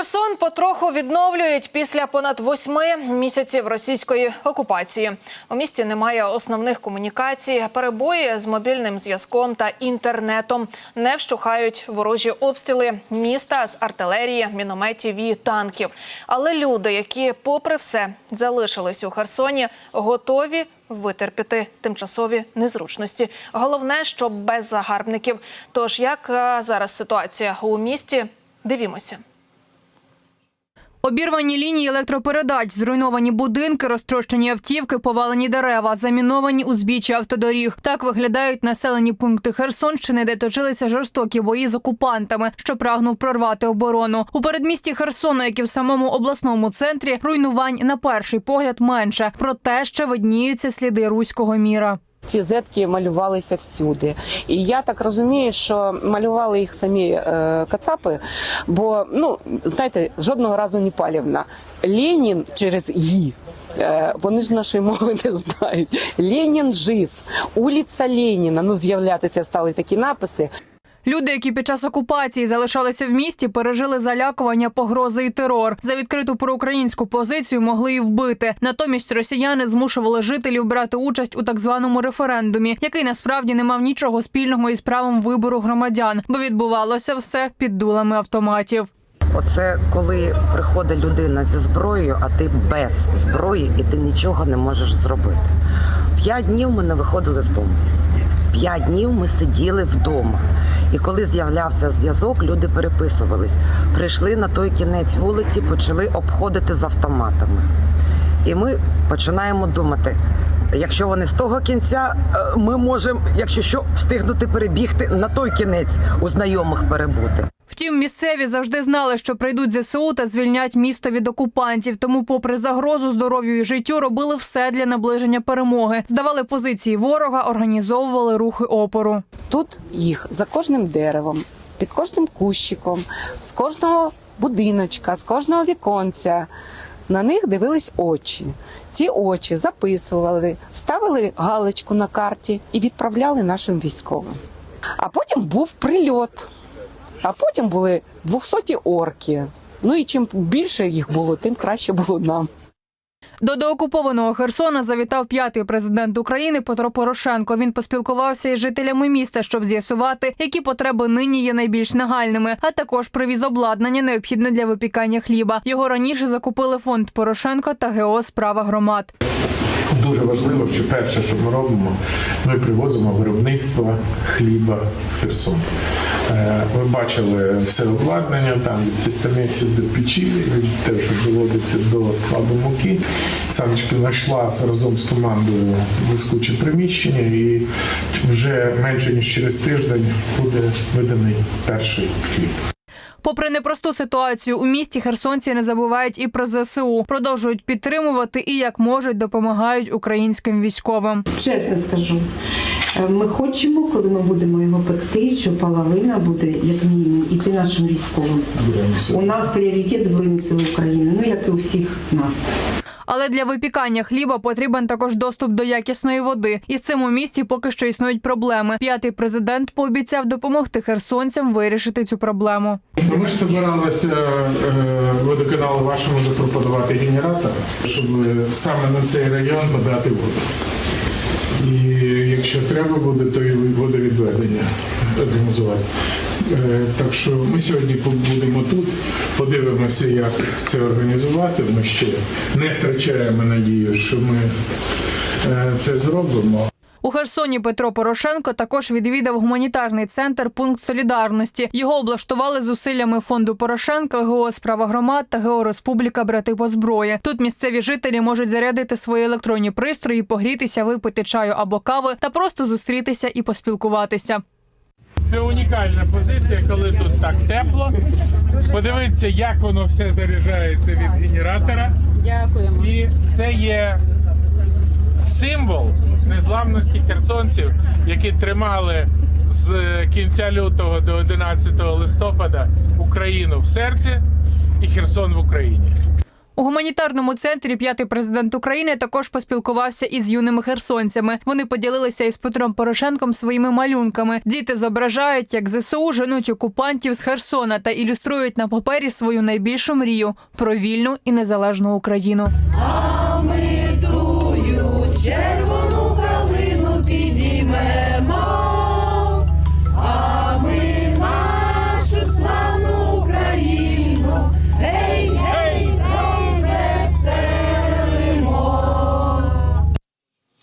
Херсон потроху відновлюють після понад восьми місяців російської окупації. У місті немає основних комунікацій, перебої з мобільним зв'язком та інтернетом. Не вщухають ворожі обстріли міста з артилерії, мінометів і танків. Але люди, які, попри все, залишились у Херсоні, готові витерпіти тимчасові незручності. Головне, щоб без загарбників. Тож як е, зараз ситуація у місті? Дивімося. Обірвані лінії електропередач, зруйновані будинки, розтрощені автівки, повалені дерева, заміновані узбіччя автодоріг. Так виглядають населені пункти Херсонщини, де точилися жорстокі бої з окупантами, що прагнув прорвати оборону. У передмісті Херсона, як і в самому обласному центрі, руйнувань на перший погляд менше. Проте ще видніються сліди руського міра. Ці зетки малювалися всюди, і я так розумію, що малювали їх самі е, кацапи. Бо ну знаєте, жодного разу не палівна. Ленін через «ї». Е, вони ж нашої мови не знають. Ленін жив, уліця Леніна. Ну з'являтися стали такі написи. Люди, які під час окупації залишалися в місті, пережили залякування, погрози і терор. За відкриту проукраїнську позицію могли і вбити. Натомість росіяни змушували жителів брати участь у так званому референдумі, який насправді не мав нічого спільного із правом вибору громадян, бо відбувалося все під дулами автоматів. Оце коли приходить людина зі зброєю, а ти без зброї і ти нічого не можеш зробити. П'ять днів ми не виходили з дому. П'ять днів ми сиділи вдома. І коли з'являвся зв'язок, люди переписувались. Прийшли на той кінець вулиці, почали обходити з автоматами. І ми починаємо думати. Якщо вони з того кінця, е, ми можемо, якщо що, встигнути перебігти на той кінець у знайомих перебути. Втім, місцеві завжди знали, що прийдуть ЗСУ та звільнять місто від окупантів. Тому, попри загрозу здоров'ю і життю, робили все для наближення перемоги. Здавали позиції ворога, організовували рухи опору. Тут їх за кожним деревом, під кожним кущиком, з кожного будиночка, з кожного віконця. На них дивились очі. Ці очі записували, ставили галочку на карті і відправляли нашим військовим. А потім був прильот. А потім були 200 орки. Ну і чим більше їх було, тим краще було нам. До доокупованого Херсона завітав п'ятий президент України Петро Порошенко. Він поспілкувався із жителями міста, щоб з'ясувати, які потреби нині є найбільш нагальними, а також привіз обладнання, необхідне для випікання хліба. Його раніше закупили фонд Порошенко та ГО справа громад. Дуже важливо, що перше, що ми робимо, ми привозимо виробництво хліба Херсон. Е, Ви бачили все обладнання, там від пістамісів до печі, від те, що доводиться до складу муки. Саночка знайшла разом з командою блискуче приміщення, і вже менше ніж через тиждень буде виданий перший хліб. Попри непросту ситуацію у місті, херсонці не забувають і про ЗСУ. Продовжують підтримувати і як можуть допомагають українським військовим. Чесно скажу, е, ми хочемо, коли ми будемо його пекти, що половина буде як мінімум іти нашим військовим. У нас пріоритет Збройні Сили України, ну як і у всіх нас. Але для випікання хліба потрібен також доступ до якісної води. І з цим у місті поки що існують проблеми. П'ятий президент пообіцяв допомогти херсонцям вирішити цю проблему. Ну, Ми ж збиралися е, водоканалу вашому запропонувати генератор, щоб саме на цей район подати воду. І якщо треба буде, то і водовідведення організувати. Е, Так що ми сьогодні будемо тут, подивимося, як це організувати. Ми ще не втрачаємо надію, що ми е, це зробимо. У Херсоні Петро Порошенко також відвідав гуманітарний центр Пункт Солідарності. Його облаштували зусиллями фонду Порошенка, ГО громад та ГО Республіка Брати по зброї. Тут місцеві жителі можуть зарядити свої електронні пристрої, погрітися, випити чаю або кави та просто зустрітися і поспілкуватися. Це унікальна позиція, коли тут так тепло. Подивіться, як воно все заряджається від генератора. Дякуємо. І це є символ незламності херсонців, які тримали з кінця лютого до 11 листопада Україну в серці і Херсон в Україні. У гуманітарному центрі п'ятий президент України також поспілкувався із юними херсонцями. Вони поділилися із Петром Порошенком своїми малюнками. Діти зображають, як ЗСУ женуть окупантів з Херсона та ілюструють на папері свою найбільшу мрію про вільну і незалежну Україну.